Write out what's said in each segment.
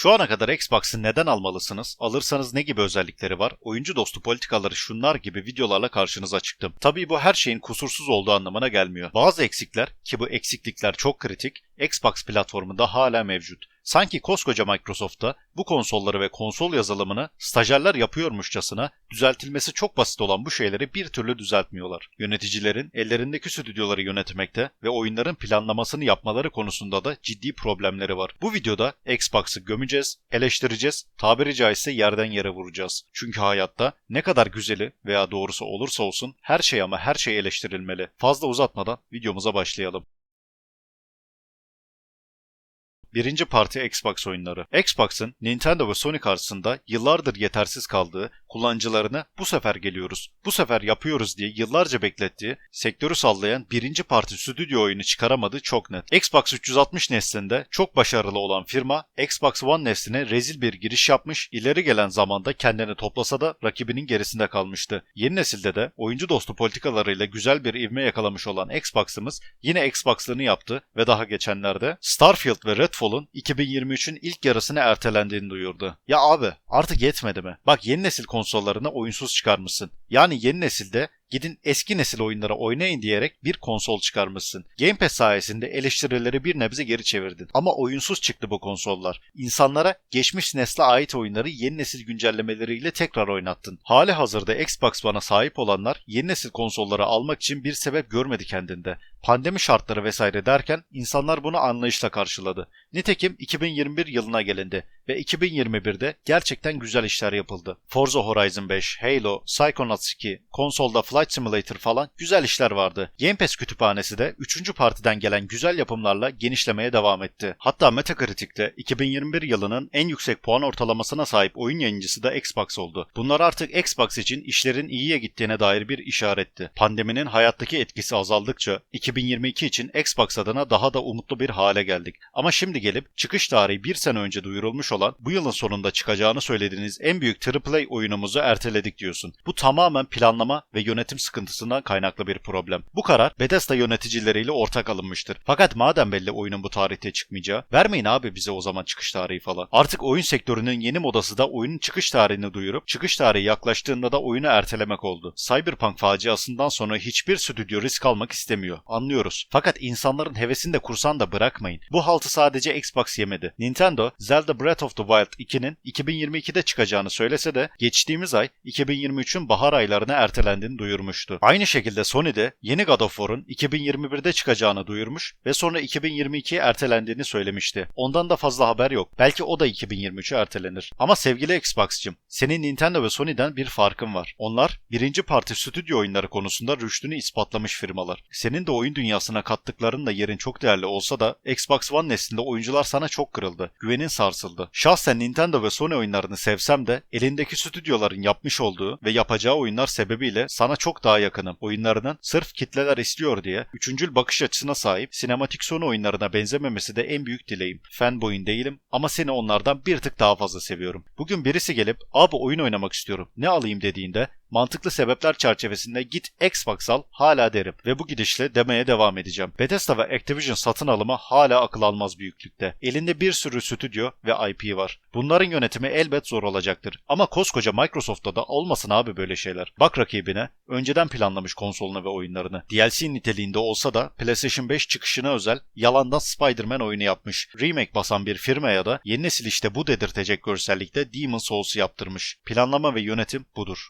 Şu ana kadar Xbox'ı neden almalısınız? Alırsanız ne gibi özellikleri var? Oyuncu dostu politikaları şunlar gibi videolarla karşınıza çıktım. Tabii bu her şeyin kusursuz olduğu anlamına gelmiyor. Bazı eksikler ki bu eksiklikler çok kritik Xbox platformunda hala mevcut. Sanki koskoca Microsoft'ta bu konsolları ve konsol yazılımını stajyerler yapıyormuşçasına düzeltilmesi çok basit olan bu şeyleri bir türlü düzeltmiyorlar. Yöneticilerin ellerindeki stüdyoları yönetmekte ve oyunların planlamasını yapmaları konusunda da ciddi problemleri var. Bu videoda Xbox'ı gömeceğiz, eleştireceğiz, tabiri caizse yerden yere vuracağız. Çünkü hayatta ne kadar güzeli veya doğrusu olursa olsun her şey ama her şey eleştirilmeli. Fazla uzatmadan videomuza başlayalım. Birinci parti Xbox oyunları. Xbox'ın Nintendo ve Sony karşısında yıllardır yetersiz kaldığı, kullanıcılarına bu sefer geliyoruz, bu sefer yapıyoruz diye yıllarca beklettiği, sektörü sallayan birinci parti stüdyo oyunu çıkaramadığı çok net. Xbox 360 neslinde çok başarılı olan firma, Xbox One nesline rezil bir giriş yapmış, ileri gelen zamanda kendini toplasa da rakibinin gerisinde kalmıştı. Yeni nesilde de oyuncu dostu politikalarıyla güzel bir ivme yakalamış olan Xbox'ımız yine Xbox'lığını yaptı ve daha geçenlerde Starfield ve Redfall Redfall'un 2023'ün ilk yarısına ertelendiğini duyurdu. Ya abi artık yetmedi mi? Bak yeni nesil konsollarını oyunsuz çıkarmışsın. Yani yeni nesilde gidin eski nesil oyunlara oynayın diyerek bir konsol çıkarmışsın. Game Pass sayesinde eleştirileri bir nebze geri çevirdin. Ama oyunsuz çıktı bu konsollar. İnsanlara geçmiş nesle ait oyunları yeni nesil güncellemeleriyle tekrar oynattın. Hali hazırda Xbox One'a sahip olanlar yeni nesil konsolları almak için bir sebep görmedi kendinde. Pandemi şartları vesaire derken insanlar bunu anlayışla karşıladı. Nitekim 2021 yılına gelindi ve 2021'de gerçekten güzel işler yapıldı. Forza Horizon 5, Halo, Psychonauts 2, konsolda Flight Simulator falan güzel işler vardı. Game Pass kütüphanesi de 3. partiden gelen güzel yapımlarla genişlemeye devam etti. Hatta Metacritic'te 2021 yılının en yüksek puan ortalamasına sahip oyun yayıncısı da Xbox oldu. Bunlar artık Xbox için işlerin iyiye gittiğine dair bir işaretti. Pandeminin hayattaki etkisi azaldıkça 2022 için Xbox adına daha da umutlu bir hale geldik. Ama şimdi gelip çıkış tarihi bir sene önce duyurulmuş olan bu yılın sonunda çıkacağını söylediğiniz en büyük AAA oyunumuzu erteledik diyorsun. Bu tamamen planlama ve yönetim sıkıntısından kaynaklı bir problem. Bu karar Bethesda yöneticileriyle ortak alınmıştır. Fakat madem belli oyunun bu tarihte çıkmayacağı, vermeyin abi bize o zaman çıkış tarihi falan. Artık oyun sektörünün yeni modası da oyunun çıkış tarihini duyurup çıkış tarihi yaklaştığında da oyunu ertelemek oldu. Cyberpunk faciasından sonra hiçbir stüdyo risk almak istemiyor. Anlıyoruz. Fakat insanların hevesini de kursan da bırakmayın. Bu haltı sadece Xbox yemedi. Nintendo, Zelda Breath of the Wild 2'nin 2022'de çıkacağını söylese de geçtiğimiz ay 2023'ün bahar aylarına ertelendiğini duyurmuştu. Aynı şekilde Sony de yeni God of War'un 2021'de çıkacağını duyurmuş ve sonra 2022'ye ertelendiğini söylemişti. Ondan da fazla haber yok. Belki o da 2023'e ertelenir. Ama sevgili Xbox'cım, senin Nintendo ve Sony'den bir farkın var. Onlar birinci parti stüdyo oyunları konusunda rüştünü ispatlamış firmalar. Senin de oyun dünyasına kattıklarınla yerin çok değerli olsa da Xbox One neslinde oyuncular sana çok kırıldı. Güvenin sarsıldı. Şahsen Nintendo ve Sony oyunlarını sevsem de elindeki stüdyoların yapmış olduğu ve yapacağı oyunlar sebebiyle sana çok daha yakınım. Oyunlarının sırf kitleler istiyor diye üçüncül bakış açısına sahip sinematik Sony oyunlarına benzememesi de en büyük dileğim. Fanboy'un değilim ama seni onlardan bir tık daha fazla seviyorum. Bugün birisi gelip abi oyun oynamak istiyorum ne alayım dediğinde mantıklı sebepler çerçevesinde git Xbox al hala derim ve bu gidişle demeye devam edeceğim. Bethesda ve Activision satın alımı hala akıl almaz büyüklükte. Elinde bir sürü stüdyo ve IP var. Bunların yönetimi elbet zor olacaktır. Ama koskoca Microsoft'ta da olmasın abi böyle şeyler. Bak rakibine, önceden planlamış konsolunu ve oyunlarını. DLC niteliğinde olsa da PlayStation 5 çıkışına özel yalandan Spider-Man oyunu yapmış. Remake basan bir firmaya da yeni nesil işte bu dedirtecek görsellikte Demon Souls'u yaptırmış. Planlama ve yönetim budur.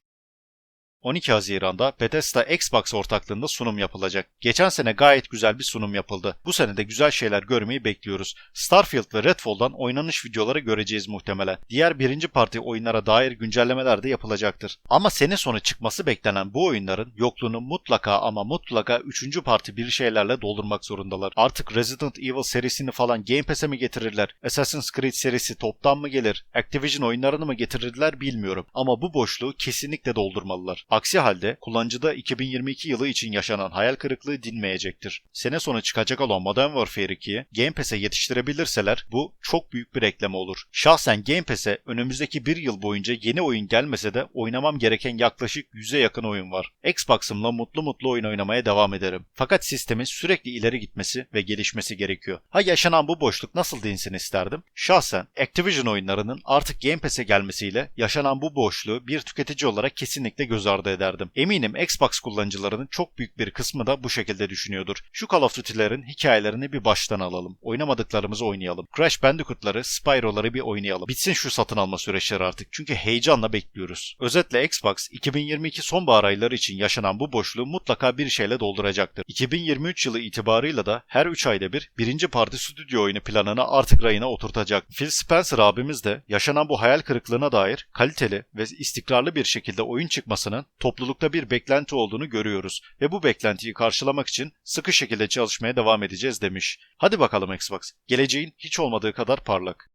12 Haziran'da Bethesda Xbox ortaklığında sunum yapılacak. Geçen sene gayet güzel bir sunum yapıldı. Bu sene de güzel şeyler görmeyi bekliyoruz. Starfield ve Redfall'dan oynanış videoları göreceğiz muhtemelen. Diğer birinci parti oyunlara dair güncellemeler de yapılacaktır. Ama sene sonu çıkması beklenen bu oyunların yokluğunu mutlaka ama mutlaka üçüncü parti bir şeylerle doldurmak zorundalar. Artık Resident Evil serisini falan Game Pass'e mi getirirler? Assassin's Creed serisi toptan mı gelir? Activision oyunlarını mı getirirler bilmiyorum. Ama bu boşluğu kesinlikle doldurmalılar. Aksi halde kullanıcıda 2022 yılı için yaşanan hayal kırıklığı dinmeyecektir. Sene sonu çıkacak olan Modern Warfare 2'yi Game Pass'e yetiştirebilirseler bu çok büyük bir ekleme olur. Şahsen Game Pass'e önümüzdeki bir yıl boyunca yeni oyun gelmese de oynamam gereken yaklaşık 100'e yakın oyun var. Xbox'ımla mutlu mutlu oyun oynamaya devam ederim. Fakat sistemin sürekli ileri gitmesi ve gelişmesi gerekiyor. Ha yaşanan bu boşluk nasıl dinsin isterdim? Şahsen Activision oyunlarının artık Game Pass'e gelmesiyle yaşanan bu boşluğu bir tüketici olarak kesinlikle göz ardı ederdim. Eminim Xbox kullanıcılarının çok büyük bir kısmı da bu şekilde düşünüyordur. Şu Call of Duty'lerin hikayelerini bir baştan alalım. Oynamadıklarımızı oynayalım. Crash Bandicoot'ları, Spyro'ları bir oynayalım. Bitsin şu satın alma süreçleri artık. Çünkü heyecanla bekliyoruz. Özetle Xbox 2022 sonbahar ayları için yaşanan bu boşluğu mutlaka bir şeyle dolduracaktır. 2023 yılı itibarıyla da her 3 ayda bir birinci parti stüdyo oyunu planını artık rayına oturtacak. Phil Spencer abimiz de yaşanan bu hayal kırıklığına dair kaliteli ve istikrarlı bir şekilde oyun çıkmasının toplulukta bir beklenti olduğunu görüyoruz ve bu beklentiyi karşılamak için sıkı şekilde çalışmaya devam edeceğiz demiş. Hadi bakalım Xbox, geleceğin hiç olmadığı kadar parlak.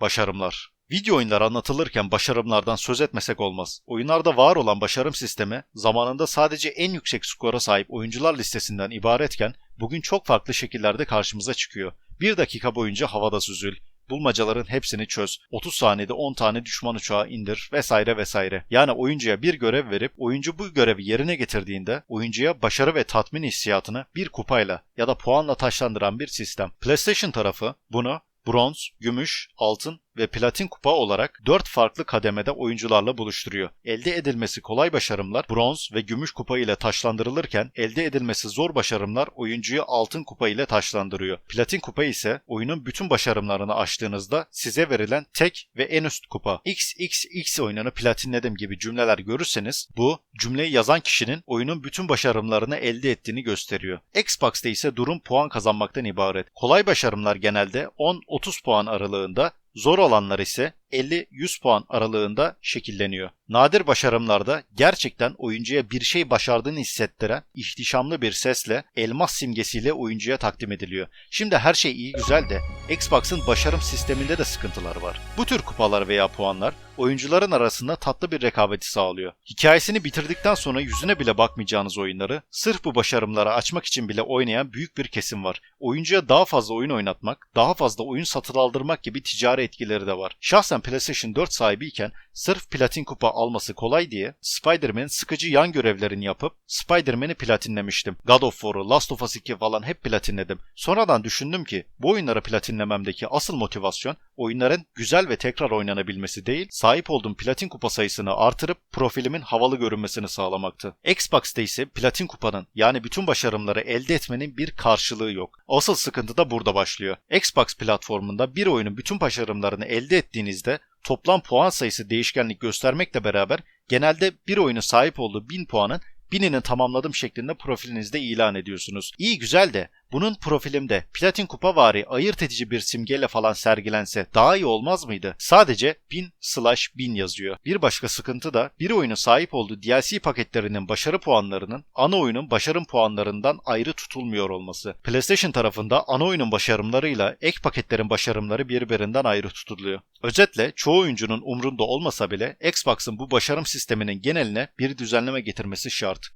Başarımlar Video oyunlar anlatılırken başarımlardan söz etmesek olmaz. Oyunlarda var olan başarım sistemi zamanında sadece en yüksek skora sahip oyuncular listesinden ibaretken bugün çok farklı şekillerde karşımıza çıkıyor. Bir dakika boyunca havada süzül, bulmacaların hepsini çöz, 30 saniyede 10 tane düşman uçağı indir vesaire vesaire. Yani oyuncuya bir görev verip oyuncu bu görevi yerine getirdiğinde oyuncuya başarı ve tatmin hissiyatını bir kupayla ya da puanla taşlandıran bir sistem. PlayStation tarafı bunu bronz, gümüş, altın ve platin kupa olarak 4 farklı kademede oyuncularla buluşturuyor. Elde edilmesi kolay başarımlar bronz ve gümüş kupa ile taşlandırılırken elde edilmesi zor başarımlar oyuncuyu altın kupa ile taşlandırıyor. Platin kupa ise oyunun bütün başarımlarını aştığınızda size verilen tek ve en üst kupa. XXX oyununu platinledim gibi cümleler görürseniz bu cümleyi yazan kişinin oyunun bütün başarımlarını elde ettiğini gösteriyor. Xbox'ta ise durum puan kazanmaktan ibaret. Kolay başarımlar genelde 10-30 puan aralığında Zor olanlar ise 50-100 puan aralığında şekilleniyor. Nadir başarımlarda gerçekten oyuncuya bir şey başardığını hissettiren ihtişamlı bir sesle elmas simgesiyle oyuncuya takdim ediliyor. Şimdi her şey iyi güzel de Xbox'ın başarım sisteminde de sıkıntılar var. Bu tür kupalar veya puanlar oyuncuların arasında tatlı bir rekabeti sağlıyor. Hikayesini bitirdikten sonra yüzüne bile bakmayacağınız oyunları sırf bu başarımları açmak için bile oynayan büyük bir kesim var. Oyuncuya daha fazla oyun oynatmak, daha fazla oyun satın aldırmak gibi ticari etkileri de var. Şahsen PlayStation 4 sahibiyken sırf platin kupa alması kolay diye Spider-Man'in sıkıcı yan görevlerini yapıp Spider-Man'i platinlemiştim. God of War'u, Last of Us 2 falan hep platinledim. Sonradan düşündüm ki bu oyunları platinlememdeki asıl motivasyon oyunların güzel ve tekrar oynanabilmesi değil, sahip olduğum platin kupa sayısını artırıp profilimin havalı görünmesini sağlamaktı. Xbox'ta ise platin kupanın yani bütün başarımları elde etmenin bir karşılığı yok. Asıl sıkıntı da burada başlıyor. Xbox platformunda bir oyunun bütün başarımlarını elde ettiğinizde toplam puan sayısı değişkenlik göstermekle beraber genelde bir oyunun sahip olduğu 1000 puanın binini tamamladım şeklinde profilinizde ilan ediyorsunuz. İyi güzel de bunun profilimde platin kupa vari ayırt edici bir simgeyle falan sergilense daha iyi olmaz mıydı? Sadece 1000 slash 1000 yazıyor. Bir başka sıkıntı da bir oyunun sahip olduğu DLC paketlerinin başarı puanlarının ana oyunun başarım puanlarından ayrı tutulmuyor olması. PlayStation tarafında ana oyunun başarımlarıyla ek paketlerin başarımları birbirinden ayrı tutuluyor. Özetle çoğu oyuncunun umrunda olmasa bile Xbox'ın bu başarım sisteminin geneline bir düzenleme getirmesi şart.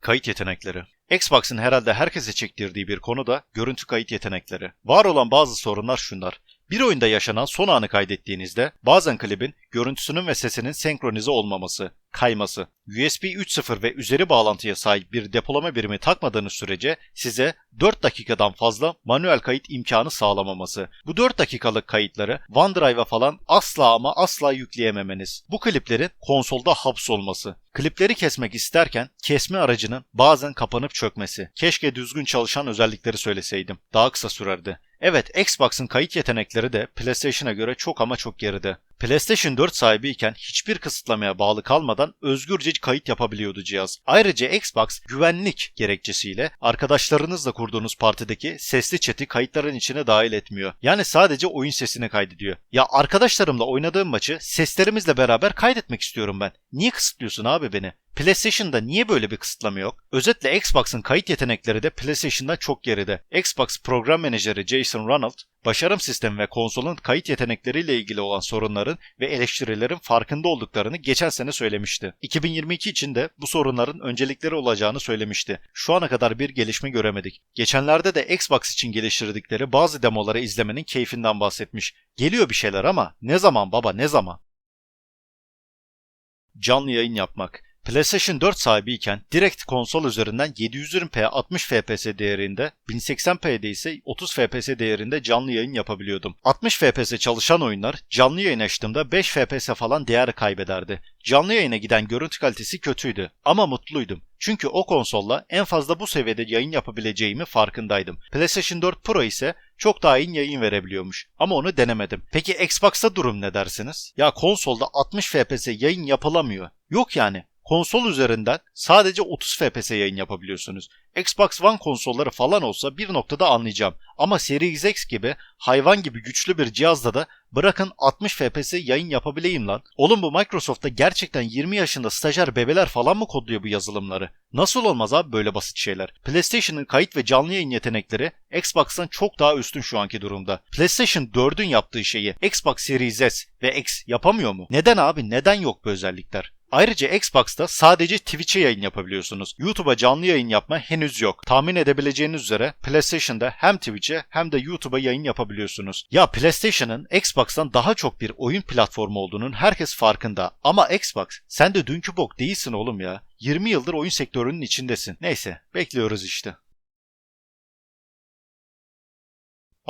Kayıt yetenekleri Xbox'ın herhalde herkese çektirdiği bir konu da görüntü kayıt yetenekleri. Var olan bazı sorunlar şunlar. Bir oyunda yaşanan son anı kaydettiğinizde bazen klibin görüntüsünün ve sesinin senkronize olmaması, kayması, USB 3.0 ve üzeri bağlantıya sahip bir depolama birimi takmadığınız sürece size 4 dakikadan fazla manuel kayıt imkanı sağlamaması. Bu 4 dakikalık kayıtları OneDrive'a falan asla ama asla yükleyememeniz. Bu kliplerin konsolda hapsolması. Klipleri kesmek isterken kesme aracının bazen kapanıp çökmesi. Keşke düzgün çalışan özellikleri söyleseydim. Daha kısa sürerdi. Evet Xbox'ın kayıt yetenekleri de PlayStation'a göre çok ama çok geride. PlayStation 4 sahibiyken hiçbir kısıtlamaya bağlı kalmadan özgürce kayıt yapabiliyordu cihaz. Ayrıca Xbox güvenlik gerekçesiyle arkadaşlarınızla kurduğunuz partideki sesli chat'i kayıtların içine dahil etmiyor. Yani sadece oyun sesini kaydediyor. Ya arkadaşlarımla oynadığım maçı seslerimizle beraber kaydetmek istiyorum ben. Niye kısıtlıyorsun abi beni? PlayStation'da niye böyle bir kısıtlama yok? Özetle Xbox'ın kayıt yetenekleri de PlayStation'da çok geride. Xbox program menajeri Jason Ronald başarım sistemi ve konsolun kayıt yetenekleriyle ilgili olan sorunların ve eleştirilerin farkında olduklarını geçen sene söylemişti. 2022 için de bu sorunların öncelikleri olacağını söylemişti. Şu ana kadar bir gelişme göremedik. Geçenlerde de Xbox için geliştirdikleri bazı demoları izlemenin keyfinden bahsetmiş. Geliyor bir şeyler ama ne zaman baba ne zaman? Canlı yayın yapmak. PlayStation 4 sahibiyken direkt konsol üzerinden 720p 60 fps değerinde, 1080p'de ise 30 fps değerinde canlı yayın yapabiliyordum. 60 fps çalışan oyunlar canlı yayın açtığımda 5 fps falan değer kaybederdi. Canlı yayına giden görüntü kalitesi kötüydü ama mutluydum. Çünkü o konsolla en fazla bu seviyede yayın yapabileceğimi farkındaydım. PlayStation 4 Pro ise çok daha iyi yayın verebiliyormuş. Ama onu denemedim. Peki Xbox'ta durum ne dersiniz? Ya konsolda 60 FPS yayın yapılamıyor. Yok yani. Konsol üzerinden sadece 30 FPS yayın yapabiliyorsunuz. Xbox One konsolları falan olsa bir noktada anlayacağım. Ama Series X gibi hayvan gibi güçlü bir cihazda da bırakın 60 FPS yayın yapabileyim lan. Oğlum bu Microsoft'ta gerçekten 20 yaşında stajyer bebeler falan mı kodluyor bu yazılımları? Nasıl olmaz abi böyle basit şeyler? PlayStation'ın kayıt ve canlı yayın yetenekleri Xbox'tan çok daha üstün şu anki durumda. PlayStation 4'ün yaptığı şeyi Xbox Series S ve X yapamıyor mu? Neden abi? Neden yok bu özellikler? Ayrıca Xbox'ta sadece Twitch'e yayın yapabiliyorsunuz. YouTube'a canlı yayın yapma henüz yok. Tahmin edebileceğiniz üzere PlayStation'da hem Twitch'e hem de YouTube'a yayın yapabiliyorsunuz. Ya PlayStation'ın Xbox'tan daha çok bir oyun platformu olduğunun herkes farkında. Ama Xbox sen de dünkü bok değilsin oğlum ya. 20 yıldır oyun sektörünün içindesin. Neyse bekliyoruz işte.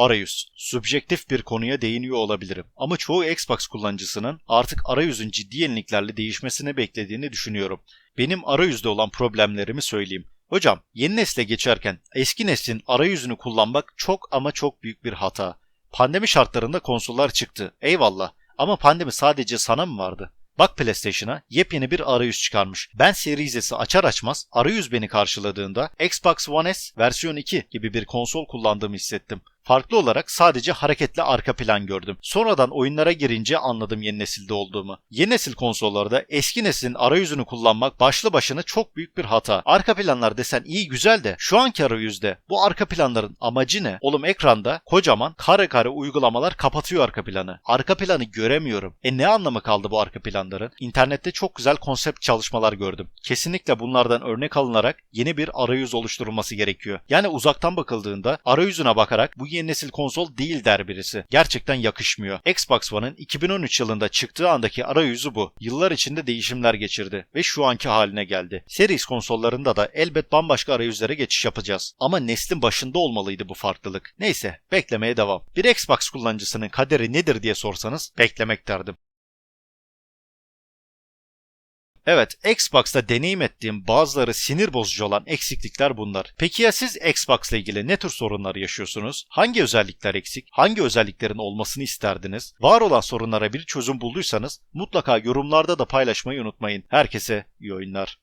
Arayüz. Subjektif bir konuya değiniyor olabilirim ama çoğu Xbox kullanıcısının artık arayüzün ciddi yeniliklerle değişmesini beklediğini düşünüyorum. Benim arayüzde olan problemlerimi söyleyeyim. Hocam yeni nesle geçerken eski neslin arayüzünü kullanmak çok ama çok büyük bir hata. Pandemi şartlarında konsollar çıktı. Eyvallah. Ama pandemi sadece sana mı vardı? Bak PlayStation'a yepyeni bir arayüz çıkarmış. Ben Series S'i açar açmaz arayüz beni karşıladığında Xbox One S versiyon 2 gibi bir konsol kullandığımı hissettim. Farklı olarak sadece hareketli arka plan gördüm. Sonradan oyunlara girince anladım yeni nesilde olduğumu. Yeni nesil konsollarda eski neslin arayüzünü kullanmak başlı başına çok büyük bir hata. Arka planlar desen iyi güzel de şu anki arayüzde bu arka planların amacı ne? Oğlum ekranda kocaman kare kare uygulamalar kapatıyor arka planı. Arka planı göremiyorum. E ne anlamı kaldı bu arka planların? İnternette çok güzel konsept çalışmalar gördüm. Kesinlikle bunlardan örnek alınarak yeni bir arayüz oluşturulması gerekiyor. Yani uzaktan bakıldığında arayüzüne bakarak bu yeni nesil konsol değil der birisi. Gerçekten yakışmıyor. Xbox One'ın 2013 yılında çıktığı andaki arayüzü bu. Yıllar içinde değişimler geçirdi ve şu anki haline geldi. Series konsollarında da elbet bambaşka arayüzlere geçiş yapacağız. Ama neslin başında olmalıydı bu farklılık. Neyse beklemeye devam. Bir Xbox kullanıcısının kaderi nedir diye sorsanız beklemek derdim. Evet, Xbox'ta deneyim ettiğim bazıları sinir bozucu olan eksiklikler bunlar. Peki ya siz Xbox'la ilgili ne tür sorunlar yaşıyorsunuz? Hangi özellikler eksik? Hangi özelliklerin olmasını isterdiniz? Var olan sorunlara bir çözüm bulduysanız mutlaka yorumlarda da paylaşmayı unutmayın. Herkese iyi oyunlar.